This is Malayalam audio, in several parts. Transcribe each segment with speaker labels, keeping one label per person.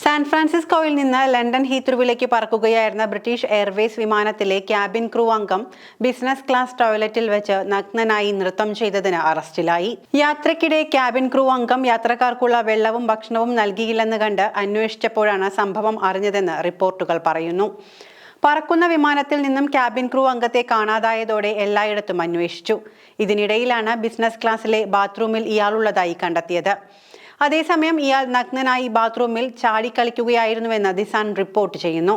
Speaker 1: സാൻ ഫ്രാൻസിസ്കോയിൽ നിന്ന് ലണ്ടൻ ഹീത്രൂവിലേക്ക് പറക്കുകയായിരുന്ന ബ്രിട്ടീഷ് എയർവേസ് വിമാനത്തിലെ ക്യാബിൻ ക്രൂ അംഗം ബിസിനസ് ക്ലാസ് ടോയ്ലറ്റിൽ വെച്ച് നഗ്നനായി നൃത്തം ചെയ്തതിന് അറസ്റ്റിലായി. യാത്രക്കിടെ ക്യാബിൻ ക്രൂ അംഗം യാത്രക്കാർക്കുള്ള വെള്ളവും ഭക്ഷണവും നൽകിയില്ലെന്ന് കണ്ട് അന്വേഷിച്ചപ്പോഴാണ് സംഭവം അറിഞ്ഞതെന്ന് റിപ്പോർട്ടുകൾ പറയുന്നു. പറക്കുന്ന വിമാനത്തിൽ നിന്നും ക്യാബിൻ ക്രൂ അംഗത്തെ കാണാതായതോടെ എല്ലായിടത്തും അന്വേഷിച്ചു. ഇതിനിടയിലാണ് ബിസിനസ് ക്ലാസ്സിലെ ബാത്റൂമിൽ ഇയാളുള്ളതായി കണ്ടെത്തിയത്. അതേസമയം ഇയാൾ നഗ്നനായി ബാത്റൂമിൽ ചാടിക്കളിക്കുകയായിരുന്നുവെന്ന് ദിസാൻ റിപ്പോർട്ട് ചെയ്യുന്നു.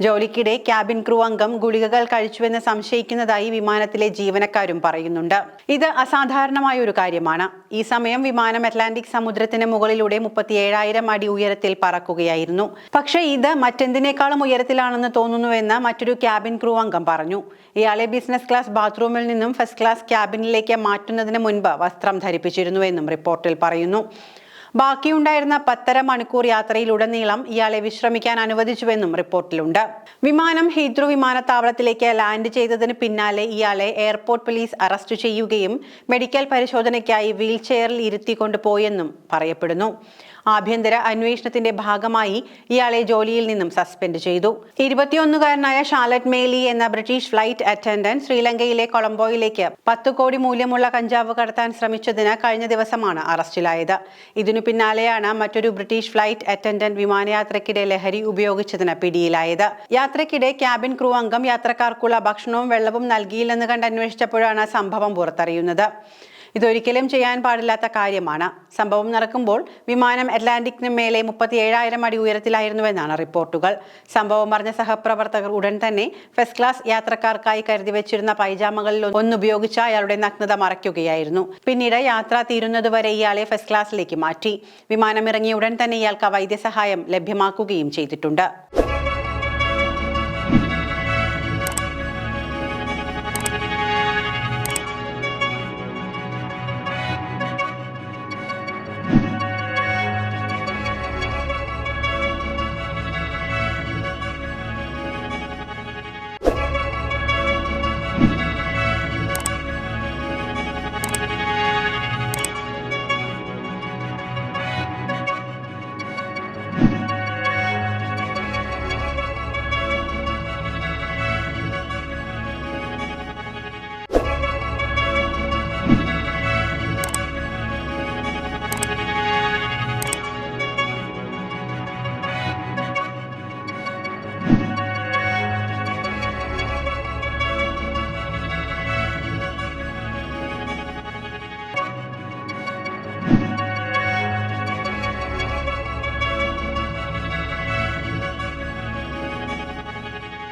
Speaker 1: ജോലിക്കിടെ ക്യാബിൻ ക്രൂ അംഗം ഗുളികകൾ കഴിച്ചുവെന്ന് സംശയിക്കുന്നതായി വിമാനത്തിലെ ജീവനക്കാരും പറയുന്നുണ്ട്. ഇത് അസാധാരണമായ ഒരു കാര്യമാണ്. ഈ സമയം വിമാനം അറ്റ്ലാന്റിക് സമുദ്രത്തിന് മുകളിലൂടെ മുപ്പത്തിയേഴായിരം അടി ഉയരത്തിൽ പറക്കുകയായിരുന്നു. പക്ഷേ ഇത് മറ്റെന്തിനേക്കാളും ഉയരത്തിലാണെന്ന് തോന്നുന്നുവെന്ന് മറ്റൊരു ക്യാബിൻ ക്രൂ അംഗം പറഞ്ഞു. ഇയാളെ ബിസിനസ് ക്ലാസ് ബാത്റൂമിൽ നിന്നും ഫസ്റ്റ് ക്ലാസ് ക്യാബിനിലേക്ക് മാറ്റുന്നതിന് മുൻപ് വസ്ത്രം ധരിപ്പിച്ചിരുന്നുവെന്നും റിപ്പോർട്ടിൽ പറയുന്നു. ബാക്കിയുണ്ടായിരുന്ന പത്തര മണിക്കൂർ യാത്രയിലുടനീളം ഇയാളെ വിശ്രമിക്കാൻ അനുവദിച്ചുവെന്നും റിപ്പോർട്ടിലുണ്ട്. വിമാനം ഹീദ്രു വിമാനത്താവളത്തിലേക്ക് ലാൻഡ് ചെയ്തതിന് പിന്നാലെ ഇയാളെ എയർപോർട്ട് പോലീസ് അറസ്റ്റ് ചെയ്യുകയും മെഡിക്കൽ പരിശോധനയ്ക്കായി വീൽ ചെയറിൽ ഇരുത്തിക്കൊണ്ടുപോയെന്നും പറയപ്പെടുന്നു. ആഭ്യന്തര അന്വേഷണത്തിന്റെ ഭാഗമായി ഇയാളെ ജോലിയിൽ നിന്നും സസ്പെൻഡ് ചെയ്തു. ഇരുപത്തിയൊന്നുകാരനായ ഷാലറ്റ് മേലി എന്ന ബ്രിട്ടീഷ് ഫ്ലൈറ്റ് അറ്റൻഡന്റ് ശ്രീലങ്കയിലെ കൊളംബോയിലേക്ക് പത്ത് കോടി മൂല്യമുള്ള കഞ്ചാവ് കടത്താൻ ശ്രമിച്ചതിന് കഴിഞ്ഞ ദിവസമാണ് അറസ്റ്റിലായത്. ഇതിനു പിന്നാലെയാണ് മറ്റൊരു ബ്രിട്ടീഷ് ഫ്ലൈറ്റ് അറ്റൻഡന്റ് വിമാനയാത്രയ്ക്കിടെ ലഹരി ഉപയോഗിച്ചതിന് പിടിയിലായത്. യാത്രയ്ക്കിടെ ക്യാബിൻ ക്രൂ അംഗം യാത്രക്കാർക്കുള്ള ഭക്ഷണവും വെള്ളവും നൽകിയില്ലെന്ന് കണ്ട് അന്വേഷിച്ചപ്പോഴാണ് സംഭവം പുറത്തറിയുന്നത്. ഇതൊരിക്കലും ചെയ്യാൻ പാടില്ലാത്ത കാര്യമാണ്. സംഭവം നടക്കുമ്പോൾ വിമാനം അറ്റ്ലാന്റിക്കിന് മേലെ മുപ്പത്തി ഏഴായിരം അടി ഉയരത്തിലായിരുന്നുവെന്നാണ് റിപ്പോർട്ടുകൾ. സംഭവം പറഞ്ഞ സഹപ്രവർത്തകർ ഉടൻ തന്നെ ഫസ്റ്റ് ക്ലാസ് യാത്രക്കാർക്കായി കരുതി വെച്ചിരുന്ന പൈജാമകളിൽ ഒന്നുപയോഗിച്ച് അയാളുടെ നഗ്നത മറയ്ക്കുകയായിരുന്നു. പിന്നീട് യാത്ര തീരുന്നതുവരെ ഇയാളെ ഫസ്റ്റ് ക്ലാസ്സിലേക്ക് മാറ്റി. വിമാനം ഇറങ്ങിയ ഉടൻ തന്നെ ഇയാൾക്ക് വൈദ്യസഹായം ലഭ്യമാക്കുകയും ചെയ്തിട്ടുണ്ട്.